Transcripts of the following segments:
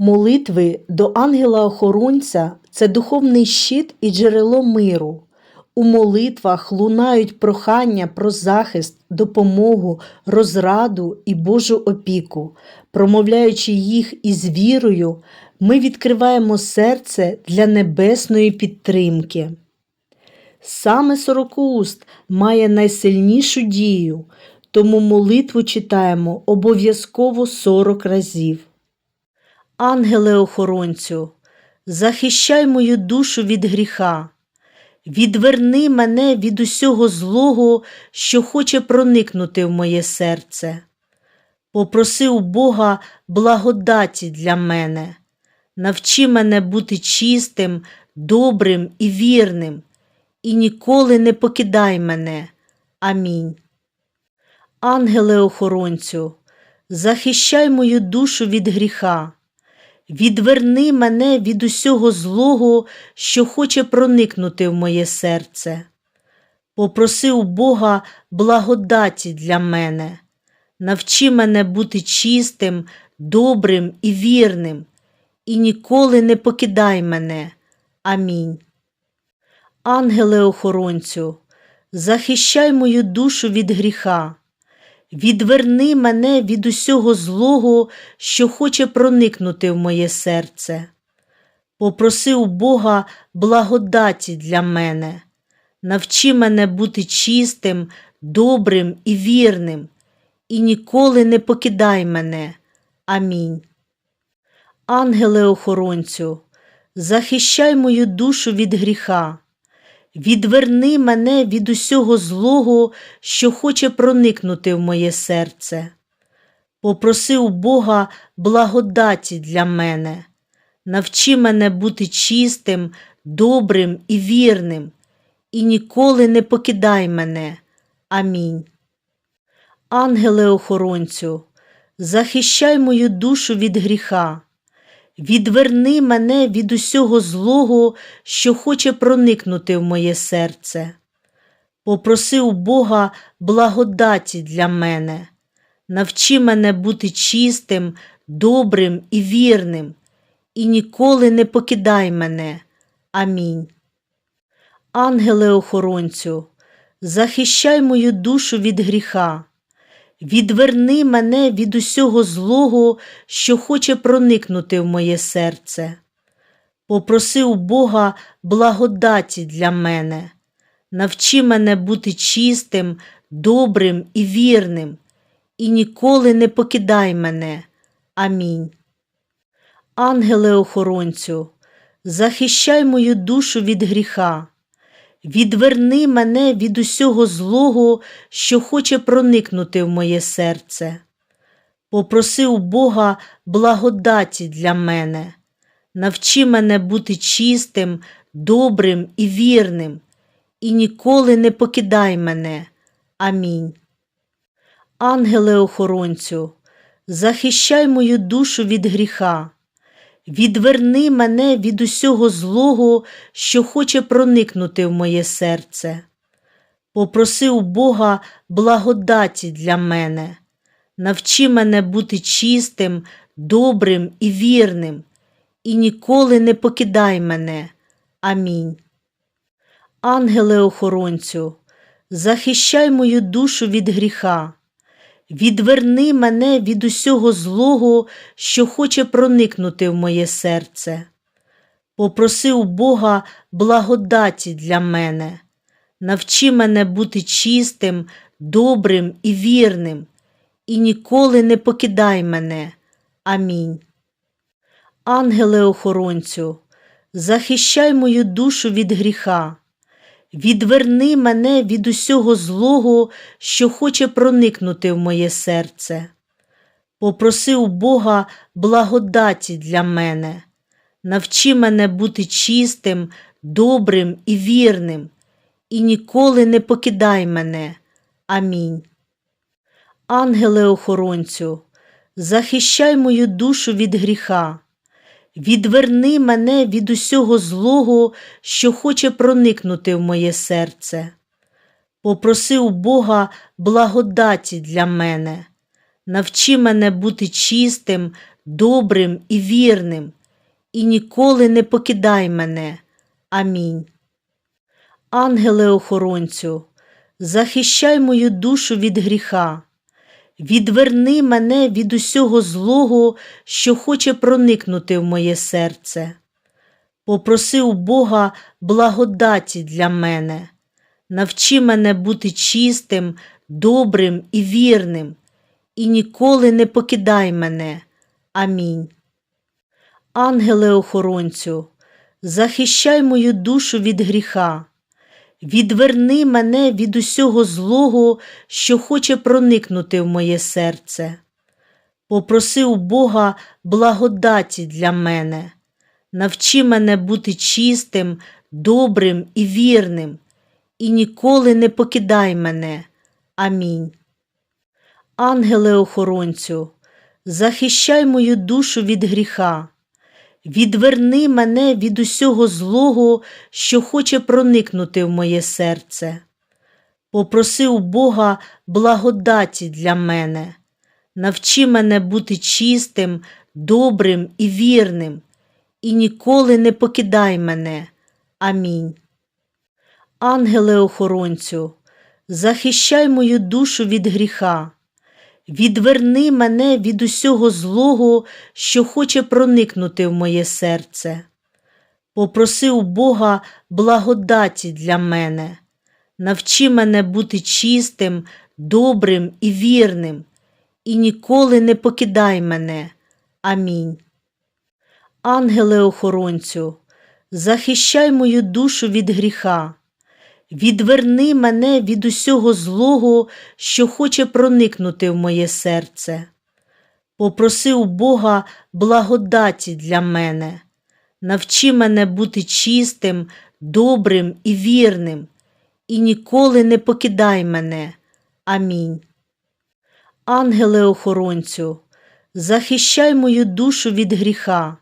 Молитви до ангела-охоронця це духовний щит і джерело миру. У молитвах лунають прохання про захист, допомогу, розраду і Божу опіку. Промовляючи їх із вірою, ми відкриваємо серце для небесної підтримки. Саме сорокауст має найсильнішу дію, тому молитву читаємо обов'язково 40 разів. Ангеле-охоронцю, захищай мою душу від гріха, відверни мене від усього злого, що хоче проникнути в моє серце. Попроси у Бога благодаті для мене, навчи мене бути чистим, добрим і вірним, і ніколи не покидай мене. Амінь. Ангеле-охоронцю, захищай мою душу від гріха. Відверни мене від усього злого, що хоче проникнути в моє серце. Попроси у Бога благодаті для мене, навчи мене бути чистим, добрим і вірним, і ніколи не покидай мене. Амінь. Ангеле-охоронцю, захищай мою душу від гріха. Відверни мене від усього злого, що хоче проникнути в моє серце. Попроси у Бога благодаті для мене, навчи мене бути чистим, добрим і вірним, і ніколи не покидай мене. Амінь. Ангеле-охоронцю, захищай мою душу від гріха. Відверни мене від усього злого, що хоче проникнути в моє серце. Попроси у Бога благодаті для мене, навчи мене бути чистим, добрим і вірним, і ніколи не покидай мене. Амінь. Ангеле-охоронцю, захищай мою душу від гріха. Відверни мене від усього злого, що хоче проникнути в моє серце. Попроси у Бога благодаті для мене, навчи мене бути чистим, добрим і вірним, і ніколи не покидай мене. Амінь. Ангеле-охоронцю, захищай мою душу від гріха. Відверни мене від усього злого, що хоче проникнути в моє серце. Попроси у Бога благодаті для мене, навчи мене бути чистим, добрим і вірним, і ніколи не покидай мене. Амінь. Ангеле-охоронцю, захищай мою душу від гріха. Відверни мене від усього злого, що хоче проникнути в моє серце. Попроси у Бога благодаті для мене, навчи мене бути чистим, добрим і вірним, і ніколи не покидай мене. Амінь. Ангеле-охоронцю, захищай мою душу від гріха. Відверни мене від усього злого, що хоче проникнути в моє серце. Попроси у Бога благодаті для мене, навчи мене бути чистим, добрим і вірним, і ніколи не покидай мене. Амінь. Ангеле-охоронцю, захищай мою душу від гріха. Відверни мене від усього злого, що хоче проникнути в моє серце. Попроси у Бога благодаті для мене, навчи мене бути чистим, добрим і вірним, і ніколи не покидай мене. Амінь. Ангеле-охоронцю, захищай мою душу від гріха. Відверни мене від усього злого, що хоче проникнути в моє серце. Попроси у Бога благодаті для мене, навчи мене бути чистим, добрим і вірним, і ніколи не покидай мене. Амінь. Ангеле-охоронцю, захищай мою душу від гріха. Відверни мене від усього злого, що хоче проникнути в моє серце. Попроси у Бога благодаті для мене, навчи мене бути чистим, добрим і вірним, і ніколи не покидай мене. Амінь. Ангеле охоронцю, захищай мою душу від гріха, відверни мене від усього злого, що хоче проникнути в моє серце. Попроси у Бога благодаті для мене, навчи мене бути чистим, добрим і вірним, і ніколи не покидай мене. Амінь. Ангеле охоронцю, захищай мою душу від гріха, відверни мене від усього злого, що хоче проникнути в моє серце. Попроси у Бога благодаті для мене, навчи мене бути чистим, добрим і вірним, і ніколи не покидай мене. Амінь. Ангеле охоронцю, захищай мою душу від гріха, відверни мене від усього злого, що хоче проникнути в моє серце. Попроси у Бога благодаті для мене, навчи мене бути чистим, добрим і вірним, і ніколи не покидай мене. Амінь. Ангеле охоронцю, захищай мою душу від гріха, відверни мене від усього злого, що хоче проникнути в моє серце. Попроси у Бога благодаті для мене, навчи мене бути чистим, добрим і вірним, і ніколи не покидай мене. Амінь. Ангеле охоронцю, захищай мою душу від гріха, відверни мене від усього злого, що хоче проникнути в моє серце. Попроси у Бога благодаті для мене, навчи мене бути чистим, добрим і вірним, і ніколи не покидай мене. Амінь. Ангеле охоронцю, захищай мою душу від гріха,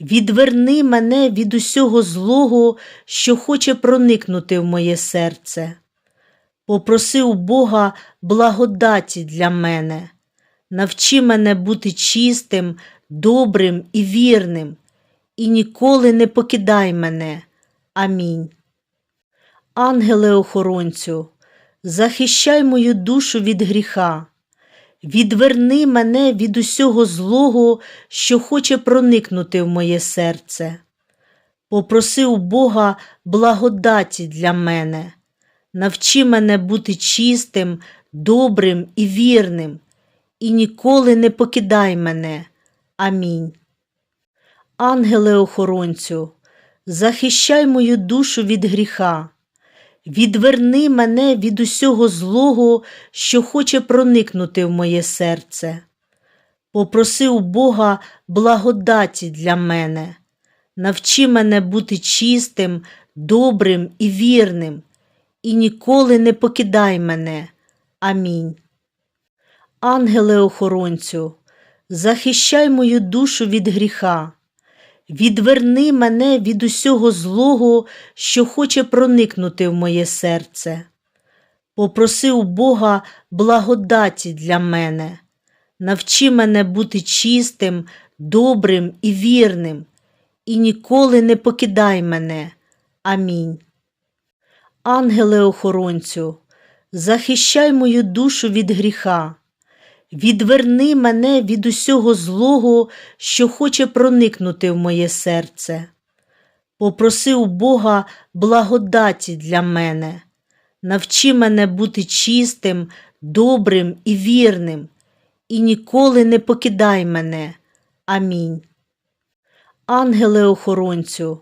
відверни мене від усього злого, що хоче проникнути в моє серце. Попроси у Бога благодаті для мене, навчи мене бути чистим, добрим і вірним, і ніколи не покидай мене. Амінь. Ангеле охоронцю, захищай мою душу від гріха, відверни мене від усього злого, що хоче проникнути в моє серце. Попроси у Бога благодаті для мене, навчи мене бути чистим, добрим і вірним, і ніколи не покидай мене. Амінь. Ангеле охоронцю, захищай мою душу від гріха, відверни мене від усього злого, що хоче проникнути в моє серце. Попроси у Бога благодаті для мене, навчи мене бути чистим, добрим і вірним, і ніколи не покидай мене. Амінь. Ангеле охоронцю, захищай мою душу від гріха, відверни мене від усього злого, що хоче проникнути в моє серце. Попроси у Бога благодаті для мене, навчи мене бути чистим, добрим і вірним, і ніколи не покидай мене. Амінь. Ангеле охоронцю, захищай мою душу від гріха, відверни мене від усього злого, що хоче проникнути в моє серце. Попроси у Бога благодаті для мене, навчи мене бути чистим, добрим і вірним, і ніколи не покидай мене. Амінь. Ангеле охоронцю,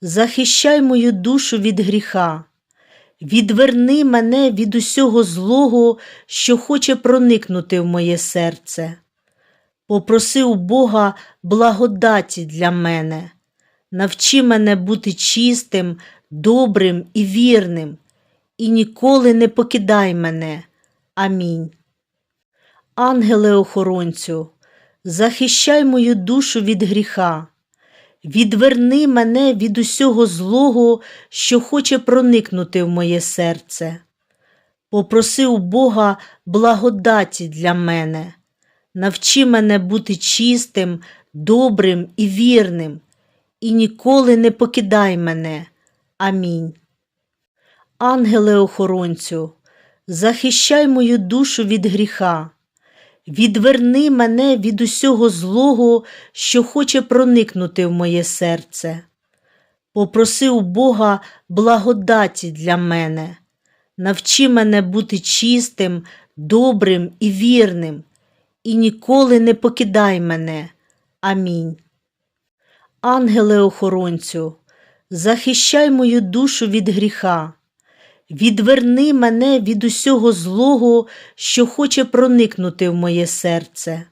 захищай мою душу від гріха, відверни мене від усього злого, що хоче проникнути в моє серце. Попроси у Бога благодаті для мене, навчи мене бути чистим, добрим і вірним, і ніколи не покидай мене. Амінь. Ангеле охоронцю, захищай мою душу від гріха, відверни мене від усього злого, що хоче проникнути в моє серце. Попроси у Бога благодаті для мене, навчи мене бути чистим, добрим і вірним, і ніколи не покидай мене. Амінь. Ангеле охоронцю, захищай мою душу від гріха, відверни мене від усього злого, що хоче проникнути в моє серце. Попроси у Бога благодаті для мене, навчи мене бути чистим, добрим і вірним, і ніколи не покидай мене. Амінь. Ангеле охоронцю, захищай мою душу від гріха, відверни мене від усього злого, що хоче проникнути в моє серце.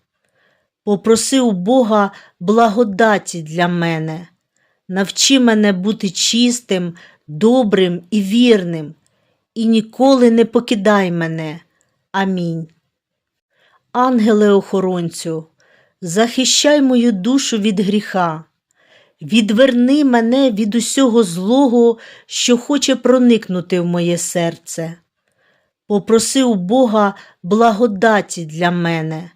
Попроси у Бога благодаті для мене, навчи мене бути чистим, добрим і вірним, і ніколи не покидай мене. Амінь. Ангеле охоронцю, захищай мою душу від гріха, відверни мене від усього злого, що хоче проникнути в моє серце. Попроси у Бога благодаті для мене,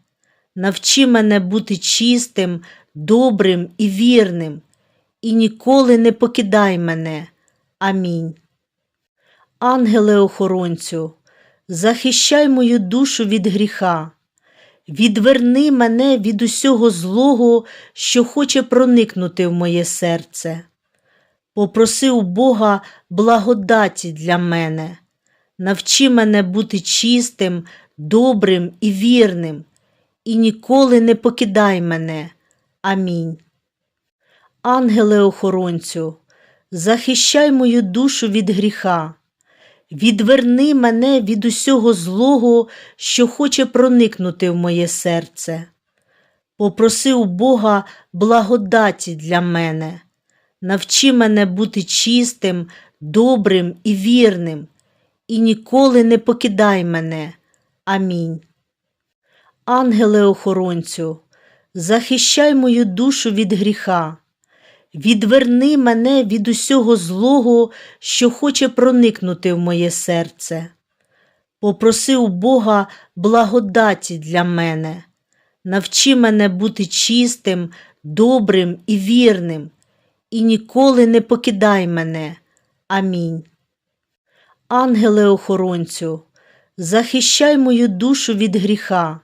навчи мене бути чистим, добрим і вірним, і ніколи не покидай мене. Амінь. Ангеле охоронцю, захищай мою душу від гріха, відверни мене від усього злого, що хоче проникнути в моє серце. Попроси у Бога благодаті для мене, навчи мене бути чистим, добрим і вірним, і ніколи не покидай мене. Амінь. Ангеле охоронцю, захищай мою душу від гріха, відверни мене від усього злого, що хоче проникнути в моє серце. Попроси у Бога благодаті для мене, навчи мене бути чистим, добрим і вірним, і ніколи не покидай мене. Амінь. Ангеле охоронцю, захищай мою душу від гріха, відверни мене від усього злого, що хоче проникнути в моє серце. Попроси у Бога благодаті для мене, навчи мене бути чистим, добрим і вірним, і ніколи не покидай мене. Амінь. Ангеле охоронцю, захищай мою душу від гріха,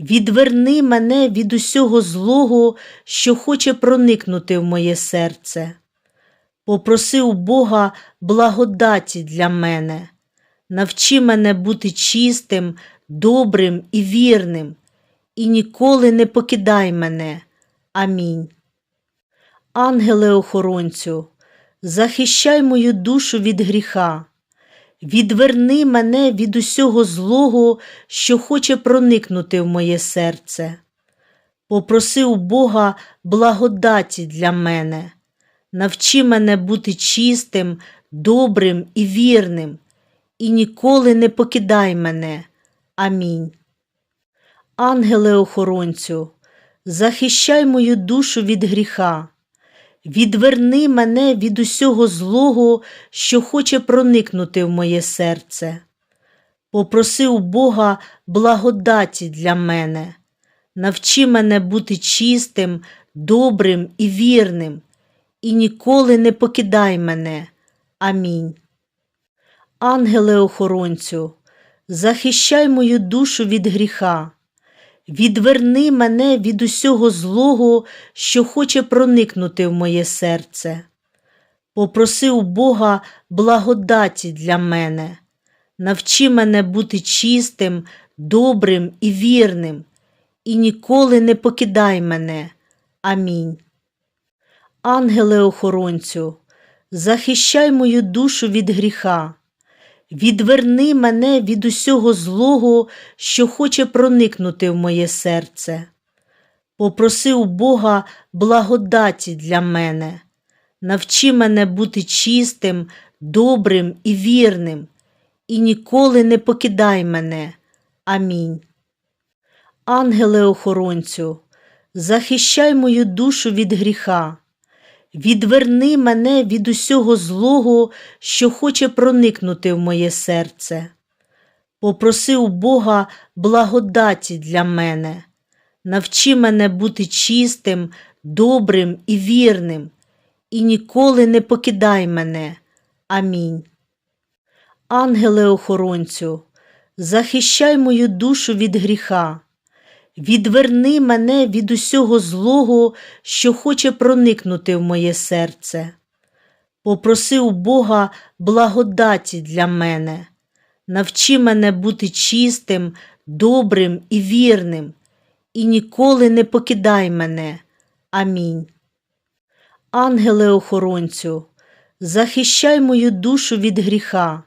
відверни мене від усього злого, що хоче проникнути в моє серце. Попроси у Бога благодаті для мене, навчи мене бути чистим, добрим і вірним, і ніколи не покидай мене. Амінь. Ангеле охоронцю, захищай мою душу від гріха, відверни мене від усього злого, що хоче проникнути в моє серце. Попроси у Бога благодаті для мене, навчи мене бути чистим, добрим і вірним, і ніколи не покидай мене. Амінь. Ангеле охоронцю, захищай мою душу від гріха, відверни мене від усього злого, що хоче проникнути в моє серце. Попроси у Бога благодаті для мене, навчи мене бути чистим, добрим і вірним, і ніколи не покидай мене. Амінь. Ангеле охоронцю, захищай мою душу від гріха, відверни мене від усього злого, що хоче проникнути в моє серце. Попроси у Бога благодаті для мене, навчи мене бути чистим, добрим і вірним, і ніколи не покидай мене. Амінь. Ангеле охоронцю, захищай мою душу від гріха, відверни мене від усього злого, що хоче проникнути в моє серце. Попроси у Бога благодаті для мене, навчи мене бути чистим, добрим і вірним, і ніколи не покидай мене. Амінь. Ангеле охоронцю, захищай мою душу від гріха, відверни мене від усього злого, що хоче проникнути в моє серце. Попроси у Бога благодаті для мене, Навчи мене бути чистим, добрим і вірним, і ніколи не покидай мене. Амінь. Ангеле-охоронцю, захищай мою душу від гріха, відверни мене від усього злого, що хоче проникнути в моє серце. Попроси у Бога благодаті для мене, навчи мене бути чистим, добрим і вірним, і ніколи не покидай мене. Амінь. Ангеле-охоронцю, захищай мою душу від гріха,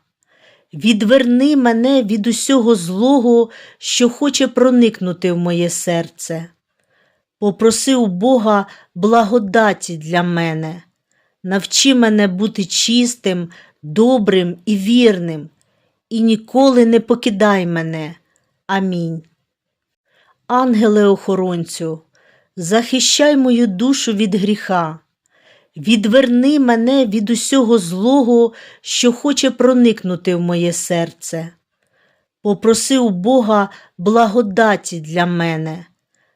відверни мене від усього злого, що хоче проникнути в моє серце. Попроси у Бога благодаті для мене, навчи мене бути чистим, добрим і вірним, і ніколи не покидай мене. Амінь. Ангеле-охоронцю, захищай мою душу від гріха, відверни мене від усього злого, що хоче проникнути в моє серце. Попроси у Бога благодаті для мене,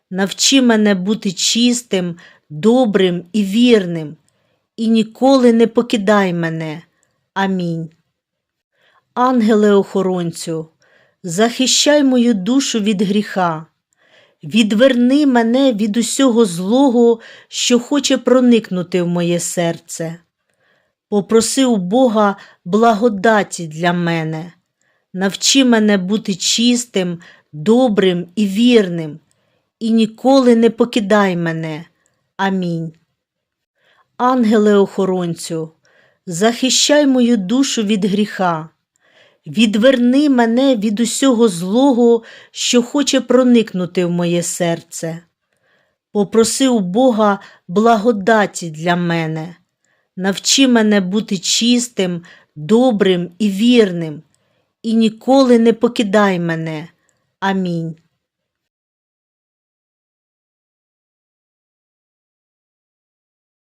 навчи мене бути чистим, добрим і вірним, і ніколи не покидай мене. Амінь. Ангеле-охоронцю, захищай мою душу від гріха, відверни мене від усього злого, що хоче проникнути в моє серце. Попроси у Бога благодаті для мене, навчи мене бути чистим, добрим і вірним, і ніколи не покидай мене. Амінь. Ангеле-охоронцю, захищай мою душу від гріха, відверни мене від усього злого, що хоче проникнути в моє серце. Попроси у Бога благодаті для мене, навчи мене бути чистим, добрим і вірним, і ніколи не покидай мене. Амінь.